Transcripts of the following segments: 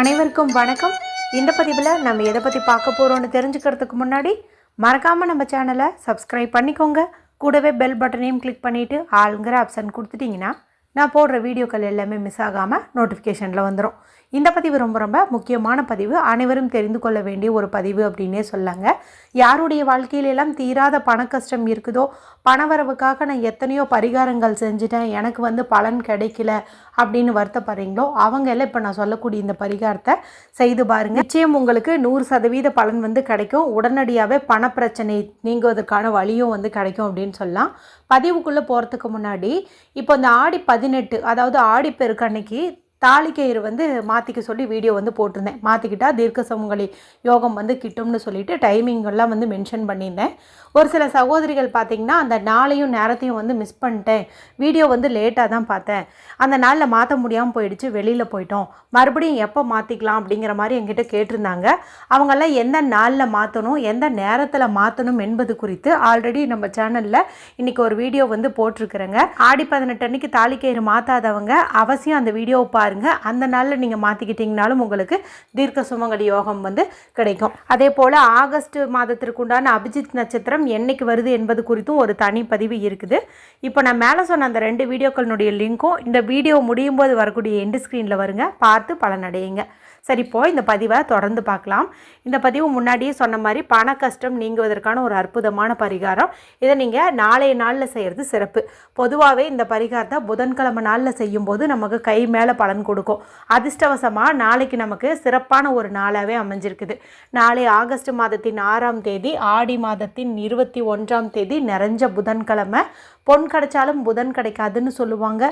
அனைவருக்கும் வணக்கம். இந்த பதிவில் நம்ம எதை பற்றி பார்க்க போகிறோம்னு தெரிஞ்சுக்கிறதுக்கு முன்னாடி மறக்காமல் நம்ம சேனலை சப்ஸ்கிரைப் பண்ணிக்கோங்க. கூடவே பெல் பட்டனையும் கிளிக் பண்ணிவிட்டு ஆளுங்கிற ஆப்ஷன் கொடுத்துட்டிங்கன்னா நான் போடுற வீடியோக்கள் எல்லாமே மிஸ் ஆகாமல் நோட்டிஃபிகேஷனில் வந்துடும் இந்த பதிவு ரொம்ப ரொம்ப முக்கியமான பதிவு. அனைவரும் தெரிந்து கொள்ள வேண்டிய ஒரு பதிவு அப்படின்னே சொல்லாங்க யாருடைய வாழ்க்கையில எல்லாம் தீராத பண கஷ்டம் இருக்குதோ பணவரவுக்காக நான் எத்தனையோ பரிகாரங்கள் செஞ்சுட்டேன். எனக்கு வந்து பலன் கிடைக்கல. அப்படின்னு வருத்தப்படுறீங்களோ அவங்க எல்லாம் இப்போ நான் சொல்லக்கூடிய இந்த பரிகாரத்தை செய்து பாருங்கள் நிச்சயம் உங்களுக்கு நூறு சதவீத பலன் வந்து கிடைக்கும். உடனடியாகவே பணப்பிரச்சனை நீங்குவதற்கான வழியும் வந்து கிடைக்கும் அப்படின்னு சொல்லலாம். பதிவுக்குள்ளே போகிறதுக்கு முன்னாடி இப்போ இந்த ஆடி பதினெட்டு அதாவது ஆடி பெருக்கு அன்னைக்கு தாலிக்கயிறு வந்து மாற்றிக்க சொல்லி வீடியோ வந்து போட்டிருந்தேன். மாற்றிக்கிட்டால் தீர்க்க சமங்கலி யோகம் வந்து கிட்டும்னு சொல்லிட்டு டைமிங்கெல்லாம் வந்து மென்ஷன் பண்ணியிருந்தேன். ஒரு சில சகோதரிகள் பார்த்திங்கன்னா அந்த நாளையும் நேரத்தையும் வந்து மிஸ் பண்ணிட்டேன். வீடியோ வந்து லேட்டாக தான் பார்த்தேன். அந்த நாளில் மாற்ற முடியாமல் போயிடுச்சு வெளியில் போயிட்டோம். மறுபடியும் எப்போ மாற்றிக்கலாம் அப்படிங்கிற மாதிரி என்கிட்ட கேட்டிருந்தாங்க. அவங்கெல்லாம் எந்த நாளில் மாற்றணும் எந்த நேரத்தில் மாற்றணும் என்பது குறித்து ஆல்ரெடி நம்ம சேனலில் இன்றைக்கி ஒரு வீடியோ வந்து போட்டிருக்கிறேங்க. ஆடி பதினெட்டு அன்னைக்கு தாலிக்கயிறு மாற்றாதவங்க அவசியம் அந்த வீடியோவை பாருங்கள் அந்த நாளில் நீங்கள் மாற்றிக்கிட்டிங்கனாலும் உங்களுக்கு தீர்க்க சுமங்கலி யோகம் வந்து கிடைக்கும். அதே போல் ஆகஸ்ட் மாதத்திற்கு உண்டான அபிஜித் நட்சத்திரம் என்றைக்கு வருது என்பது குறித்தும் ஒரு தனி பதிவு இருக்குது. இப்போ நான் மேலே சொன்ன அந்த ரெண்டு வீடியோக்களினுடைய லிங்க்கும் இந்த வீடியோ முடியும் போது வரக்கூடிய எண்டு ஸ்க்ரீனில் வருங்க. பார்த்து பலனடையுங்க. சரி இப்போ இந்த பதிவை தொடர்ந்து பார்க்கலாம். இந்த பதிவு முன்னாடியே சொன்ன மாதிரி பண கஷ்டம் நீங்குவதற்கான ஒரு அற்புதமான பரிகாரம். இதை நீங்கள் நாளைய நாளில் செய்கிறது சிறப்பு. பொதுவாகவே இந்த பரிகாரத்தை புதன்கிழமை நாளில் செய்யும்போது நமக்கு கை மேலே பலன் கொடுக்கும். அதிர்ஷ்டவசமாக நாளைக்கு நமக்கு சிறப்பான ஒரு நாளாகவே அமைஞ்சிருக்குது. நாளை ஆகஸ்ட் மாதத்தின் ஆறாம் தேதி ஆடி மாதத்தின் இருபத்தி ஒன்றாம் தேதி நிறைஞ்ச புதன்கிழமை. பொன் கிடைச்சாலும் புதன் கிடைக்காதுன்னு சொல்லுவாங்க.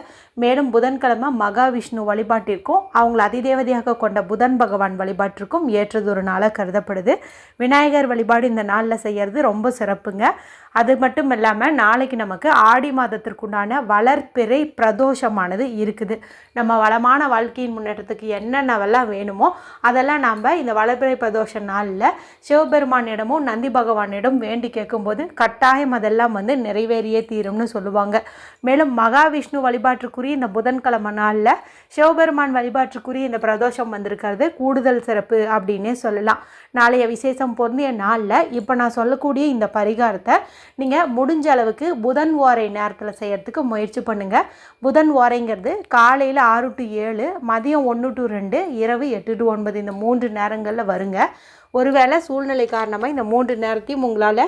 மேலும் புதன்கிழமை மகாவிஷ்ணு வழிபாட்டிற்கும் அவங்கள அதிதேவதையாக கொண்ட புதன் புதன் பகவான் வழிபாட்டிற்கும் ஏற்றதொரு நாளாக கருதப்படுது. விநாயகர் வழிபாடு இந்த நாளில் செய்கிறது ரொம்ப சிறப்புங்க. அது மட்டும் இல்லாமல் நாளைக்கு நமக்கு ஆடி மாதத்திற்குண்டான வளர்ப்பிறை பிரதோஷமானது இருக்குது. நம்ம வளமான வாழ்க்கையின் முன்னேற்றத்துக்கு என்னென்னவெல்லாம் வேணுமோ அதெல்லாம் நாம் இந்த வளர்ப்பிறை பிரதோஷ நாளில் சிவபெருமானிடமும் நந்தி பகவானிடம் வேண்டி கேட்கும்போது கட்டாயம் அதெல்லாம் வந்து நிறைவேறியே தீரும்னு சொல்லுவாங்க. மேலும் மகாவிஷ்ணு வழிபாட்டுக்குரிய இந்த புதன்கிழமை நாளில் சிவபெருமான் வழிபாட்டுக்குரிய இந்த பிரதோஷம் அப்படிங்கிறது கூடுதல் சிறப்பு அப்படின்னே சொல்லலாம். நாளைய விசேஷம் பொருந்திய நாளில் இப்போ நான் சொல்லக்கூடிய இந்த பரிகாரத்தை நீங்கள் முடிஞ்ச அளவுக்கு புதன் ஓரை நேரத்தில் செய்கிறதுக்கு முயற்சி பண்ணுங்கள் புதன் ஓரைங்கிறது காலையில் ஆறு டு ஏழு மதியம் ஒன்று டு ரெண்டு இரவு எட்டு டு ஒன்பது இந்த மூன்று நேரங்களில் வருங்க. ஒருவேளை சூழ்நிலை காரணமாக இந்த மூன்று நேரத்தையும் உங்களால்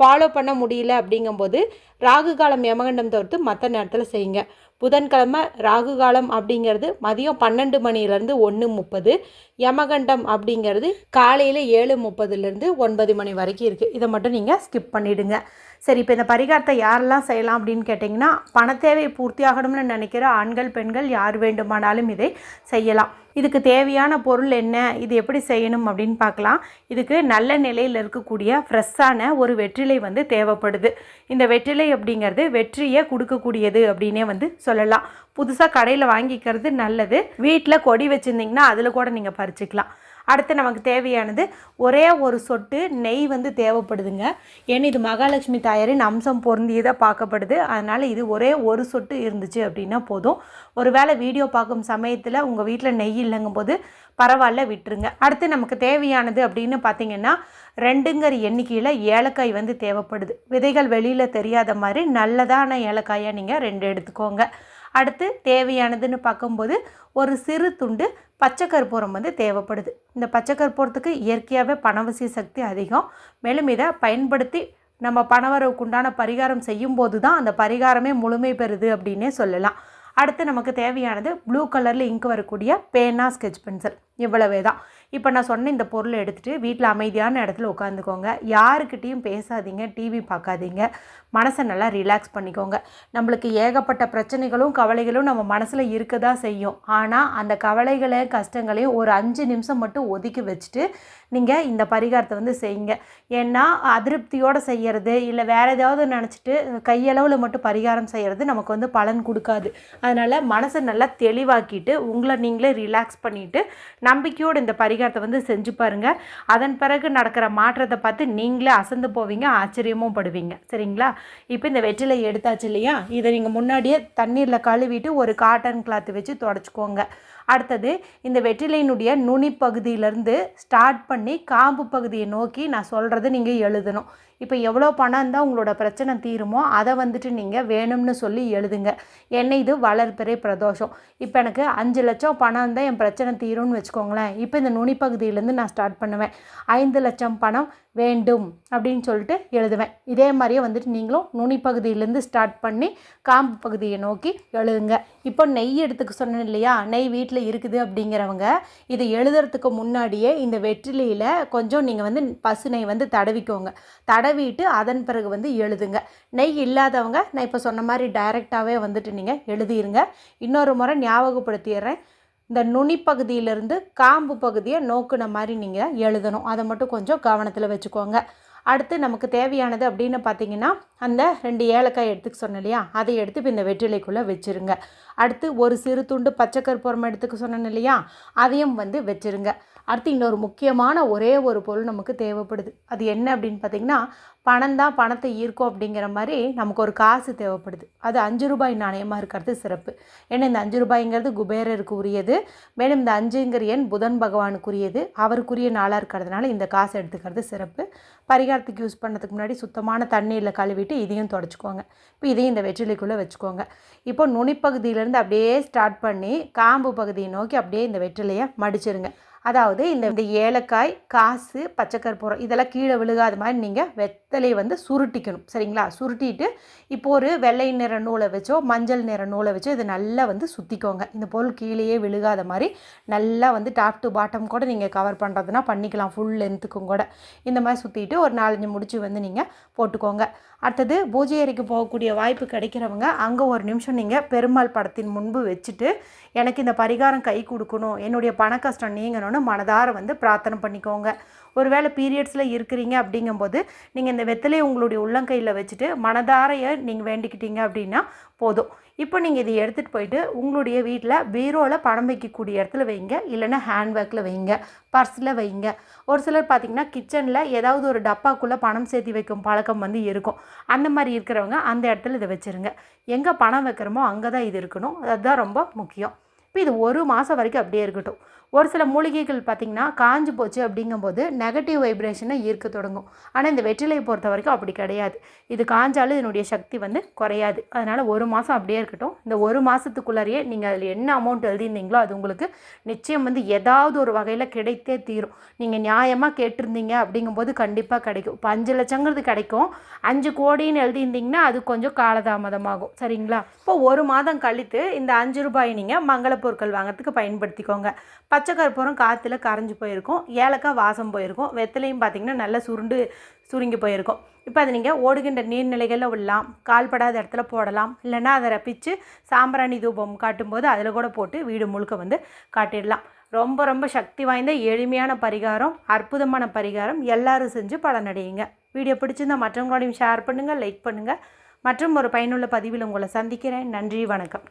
ஃபாலோ பண்ண முடியல அப்படிங்கும்போது ராகு காலம் யமகண்டம் தவிர்த்து மற்ற நேரத்தில் செய்யுங்க. புதன்கிழமை ராகு காலம் அப்படிங்கிறது மதியம் பன்னெண்டு மணிலேருந்து ஒன்று முப்பது யமகண்டம் அப்படிங்கிறது காலையில் ஏழு முப்பதுலேருந்து ஒன்பது மணி வரைக்கும் இருக்குது இதை மட்டும் நீங்கள் ஸ்கிப் பண்ணிவிடுங்க சரி இப்போ இந்த பரிகாரத்தை யாரெல்லாம் செய்யலாம் அப்படின்னு கேட்டிங்கன்னா பணத்தேவை பூர்த்தி ஆகணும்னு நினைக்கிற ஆண்கள் பெண்கள் யார் வேண்டுமானாலும் இதை செய்யலாம். இதுக்கு தேவையான பொருள் என்ன இது எப்படி செய்யணும் அப்படின்னு பார்க்கலாம். இதுக்கு நல்ல நிலையில் இருக்கக்கூடிய ஃப்ரெஷ்ஷான ஒரு வெற்றிலை வந்து தேவைப்படுது. இந்த வெற்றிலை அப்படிங்கிறது வெற்றியை கொடுக்கக்கூடியது அப்படின்னே வந்து சொல்லலாம். புதுசாக கடையில் வாங்கிக்கிறது நல்லது. வீட்டில் கொடி வச்சுருந்திங்கன்னா அதில் கூட நீங்கள் பறிச்சுக்கலாம். அடுத்து நமக்கு தேவையானது ஒரே ஒரு சொட்டு நெய் வந்து தேவைப்படுதுங்க. ஏன்னா இது மகாலட்சுமி தாயாரின் அம்சம் பொருந்தியதாக பார்க்கப்படுது. அதனால் இது ஒரே ஒரு சொட்டு இருந்துச்சு அப்படின்னா போதும். ஒருவேளை வீடியோ பார்க்கும் சமயத்தில் உங்கள் வீட்டில் நெய் இல்லைங்கும் போது பரவாயில்ல விட்டுருங்க. அடுத்து நமக்கு தேவையானது அப்படின்னு பார்த்தீங்கன்னா ரெண்டுங்கிற எண்ணிக்கையில் ஏலக்காய் வந்து தேவைப்படுது. விதைகள் வெளியில் தெரியாத மாதிரி நல்லதான ஏலக்காயாக நீங்கள் ரெண்டு எடுத்துக்கோங்க. அடுத்து தேவையானதுன்னு பார்க்கும்போது ஒரு சிறு துண்டு பச்சை கற்பூரம் வந்து தேவைப்படுது. இந்த பச்சை கற்பூரத்துக்கு இயற்கையாகவே பணவசிய சக்தி அதிகம். மேலும் இதை பயன்படுத்தி நம்ம பணவரவுக்கு உண்டான பரிகாரம் செய்யும்போது தான் அந்த பரிகாரமே முழுமை பெறுது அப்படின்னே சொல்லலாம். அடுத்து நமக்கு தேவையானது ப்ளூ கலரில் இங்கு வரக்கூடிய பேனா ஸ்கெட்ச் பென்சில். இவ்வளவே தான் இப்போ நான் சொன்ன இந்த பொருளை எடுத்துகிட்டு வீட்டில் அமைதியான இடத்துல உட்காந்துக்கோங்க யாருக்கிட்டேயும் பேசாதீங்க டிவி பார்க்காதீங்க மனசை நல்லா ரிலாக்ஸ் பண்ணிக்கோங்க. நம்மளுக்கு ஏகப்பட்ட பிரச்சனைகளும் கவலைகளும் நம்ம மனசில் இருக்க தான் செய்யும். ஆனால் அந்த கவலைகளையும் கஷ்டங்களையும் ஒரு அஞ்சு நிமிஷம் மட்டும் ஒதுக்கி வச்சுட்டு நீங்கள் இந்த பரிகாரத்தை வந்து செய்யுங்க. ஏன்னா அதிருப்தியோடு செய்கிறது இல்லை வேறு ஏதாவது நினச்சிட்டு கையளவில் மட்டும் பரிகாரம் செய்கிறது நமக்கு வந்து பலன் கொடுக்காது. அதனால் மனசை நல்லா தெளிவாக்கிட்டு உங்களை நீங்களே ரிலாக்ஸ் பண்ணிவிட்டு நம்பிக்கையோடு இந்த பரிகாரத்தை வந்து செஞ்சு பாருங்கள் அதன் பிறகு நடக்கிற மாற்றத்தை பார்த்து நீங்களே அசந்து போவீங்க ஆச்சரியமும் படுவீங்க. சரிங்களா? இப்போ இந்த வெற்றிலை எடுத்தாச்சு இல்லையா? இதை நீங்கள் முன்னாடியே தண்ணீரில் கழுவிட்டு ஒரு காட்டன் கிளாத் வச்சு தொடச்சிக்கோங்க. அடுத்தது இந்த வெற்றிலையினுடைய நுனி பகுதியிலேருந்து ஸ்டார்ட் பண்ணி காம்பு பகுதியை நோக்கி நான் சொல்கிறத நீங்கள் எழுதணும். இப்போ எவ்வளோ பணம் இருந்தால் உங்களோட பிரச்சனை தீருமோ அதை வந்துட்டு நீங்கள் வேணும்னு சொல்லி எழுதுங்க. என்ன இது வளர்பிறை பிரதோஷம். இப்போ எனக்கு அஞ்சு லட்சம் பணம் இருந்தால் என் பிரச்சனை தீரும்னு வச்சுக்கோங்களேன். இப்போ இந்த நுனிப்பகுதியிலேருந்து நான் ஸ்டார்ட் பண்ணுவேன். ஐந்து லட்சம் பணம் வேண்டும் அப்படின்னு சொல்லிட்டு எழுதுவேன். இதே மாதிரியே வந்துட்டு நீங்களும் நுனிப்பகுதியிலேருந்து ஸ்டார்ட் பண்ணி காம்பு பகுதியை நோக்கி எழுதுங்க. இப்போ நெய் எடுத்துக்க சொன்னேன் இல்லையா? நெய் வீட்டில் இருக்குது அப்படிங்கிறவங்க இதை எழுதுறதுக்கு முன்னாடியே இந்த வெற்றிலையில் கொஞ்சம் நீங்கள் வந்து பசு நெய் வந்து தடவிக்கோங்க. தட தடவிட்டு அதன் பிறகு வந்து எழுதுங்க. நெய் இல்லாதவங்க நான் இப்போ சொன்ன மாதிரி டைரெக்டாகவே வந்துட்டு நீங்கள் எழுதிருங்க. இன்னொரு முறை ஞாபகப்படுத்திடுறேன். இந்த நுனி பகுதியிலேருந்து காம்பு பகுதியை நோக்குன மாதிரி நீங்கள் எழுதணும். அதை மட்டும் கொஞ்சம் கவனத்தில் வச்சுக்கோங்க. அடுத்து நமக்கு தேவையானது அப்படின்னு பார்த்தீங்கன்னா அந்த ரெண்டு ஏலக்காய் எடுத்துக்க சொன்னேன் இல்லையா? அதை எடுத்து இப்போ இந்த வெற்றிலைக்குள்ளே வச்சுருங்க. அடுத்து ஒரு சிறு துண்டு பச்சை கற்பூரம் எடுத்துக்க சொன்னேன் இல்லையா? அதையும் வந்து வச்சுருங்க. அடுத்து இன்னொரு முக்கியமான ஒரே ஒரு பொருள் நமக்கு தேவைப்படுது. அது என்ன அப்படின்னு பார்த்தீங்கன்னா பணம் தான் பணத்தை ஈர்க்கும் அப்படிங்கிற மாதிரி நமக்கு ஒரு காசு தேவைப்படுது. அது அஞ்சு ரூபாய் நாணயமாக இருக்கிறது சிறப்பு. ஏன்னா இந்த அஞ்சு ரூபாய்ங்கிறது குபேரருக்கு உரியது மேலும் இந்த அஞ்சுங்கிற எண் புதன் பகவானுக்குரியது. அவருக்குரிய நாளாக இருக்கிறதுனால இந்த காசு எடுத்துக்கிறது சிறப்பு. பரிகாரத்துக்கு யூஸ் பண்ணதுக்கு முன்னாடி சுத்தமான தண்ணீரில் கழுவிட்டு இதையும் தொடச்சிக்கோங்க. இப்போ இதையும் இந்த வெற்றிலைக்குள்ளே வச்சுக்கோங்க. இப்போ நுனிப்பகுதியிலேருந்து அப்படியே ஸ்டார்ட் பண்ணி காம்பு பகுதியை நோக்கி அப்படியே இந்த வெற்றிலையை மடிச்சிருங்க. அதாவது இந்த இந்த ஏலக்காய் காசு பச்சைக்கற்பூரம் இதெல்லாம் கீழே விழுகாத மாதிரி நீங்கள் வெத்தலையை வந்து சுருட்டிக்கணும். சரிங்களா? சுருட்டிட்டு இப்போ ஒரு வெள்ளை நிற நூலை வச்சோ மஞ்சள் நிற நூலை வச்சோ இதை நல்லா வந்து சுற்றிக்கோங்க இந்த பொருள் கீழேயே விழுகாத மாதிரி நல்லா வந்து டாப் டு பாட்டம் கூட நீங்கள் கவர் பண்ணுறதுனா பண்ணிக்கலாம். ஃபுல் லென்த்துக்கும் கூட. இந்த மாதிரி சுற்றிட்டு ஒரு நாலஞ்சு முடிச்சு வந்து நீங்கள் போட்டுக்கோங்க. அடுத்தது பூஜை அறைக்கு போகக்கூடிய வாய்ப்பு கிடைக்கிறவங்க அங்கே ஒரு நிமிஷம் நீங்கள் பெருமாள் படத்தின் முன்பு வச்சுட்டு எனக்கு இந்த பரிகாரம் கை கொடுக்கணும் என்னுடைய பண கஷ்டம் நீங்கணும்னு மனதார வந்து பிரார்த்தனை பண்ணிக்கோங்க. ஒருவேளை பீரியட்ஸில் இருக்கிறீங்க அப்படிங்கும்போது நீங்கள் இந்த வெத்தலையை உங்களுடைய உள்ளங்கையில் வச்சுட்டு மனதாரையை நீங்கள் வேண்டிக்கிட்டீங்க அப்படின்னா போதும். இப்போ நீங்கள் இதை எடுத்துகிட்டு போயிட்டு உங்களுடைய வீட்டில் பீரோவில் பணம் வைக்கக்கூடிய இடத்துல வைங்க. இல்லைன்னா ஹேண்ட்பேக்கில் வைங்க. பர்ஸில் வைங்க. ஒரு சிலர் பார்த்திங்கன்னா கிச்சனில் ஏதாவது ஒரு டப்பாக்குள்ளே பணம் சேர்த்து வைக்கும் பழக்கம் வந்து இருக்கும். அந்த மாதிரி இருக்கிறவங்க அந்த இடத்துல இதை வச்சுருங்க. எங்கே பணம் வைக்கிறோமோ அங்கே தான் இது இருக்கணும். அதுதான் ரொம்ப முக்கியம். இப்போ இது ஒரு மாதம் வரைக்கும் அப்படியே இருக்கட்டும். ஒரு சில மூலிகைகள் பார்த்திங்கன்னா காஞ்சு போச்சு அப்படிங்கும்போது நெகட்டிவ் வைப்ரேஷனை ஈர்க்க தொடங்கும். ஆனால் இந்த வெற்றிலையை பொறுத்த வரைக்கும் அப்படி கிடையாது. இது காஞ்சாலும் இதனுடைய சக்தி வந்து குறையாது. அதனால் ஒரு மாதம் அப்படியே இருக்கட்டும். இந்த ஒரு மாதத்துக்குள்ளாரியே நீங்கள் அதில் என்ன அமௌண்ட் எழுதியிருந்தீங்களோ அது உங்களுக்கு நிச்சயம் வந்து ஏதாவது ஒரு வகையில் கிடைத்தே தீரும். நீங்கள் நியாயமாக கேட்டிருந்தீங்க அப்படிங்கும்போது கண்டிப்பாக கிடைக்கும். இப்போ அஞ்சு லட்சங்கிறது கிடைக்கும். அஞ்சு கோடின்னு எழுதியிருந்தீங்கன்னா அது கொஞ்சம் காலதாமதமாகும். சரிங்களா? இப்போ ஒரு மாதம் கழித்து இந்த அஞ்சு ரூபாய் நீங்கள் மங்கள பொருட்கள் வாங்குறதுக்கு பயன்படுத்திக்கோங்க. பச்சை கற்பூரம் காற்றுல கரைஞ்சி போயிருக்கும் ஏலக்காய் வாசம் போயிருக்கும் வெத்தலையும் பார்த்திங்கன்னா நல்லா சுருண்டு சுருங்கி போயிருக்கும். இப்போ அதை நீங்கள் ஓடுகின்ற நீர்நிலைகளில் விடலாம் கால்படாத இடத்துல போடலாம் இல்லைன்னா அதை ரப்பிச்சு சாம்பிராணி தூபம் காட்டும்போது அதில் கூட போட்டு வீடு முழுக்க வந்து காட்டிடலாம். ரொம்ப ரொம்ப சக்தி வாய்ந்த எளிமையான பரிகாரம் அற்புதமான பரிகாரம். எல்லாரும் செஞ்சு பலனடையுங்க வீடியோ பிடிச்சிருந்தா மற்றவங்களோடையும் ஷேர் பண்ணுங்கள் லைக் பண்ணுங்கள் மற்றும் ஒரு பயனுள்ள பதிவில் உங்களை சந்திக்கிறேன். நன்றி வணக்கம்.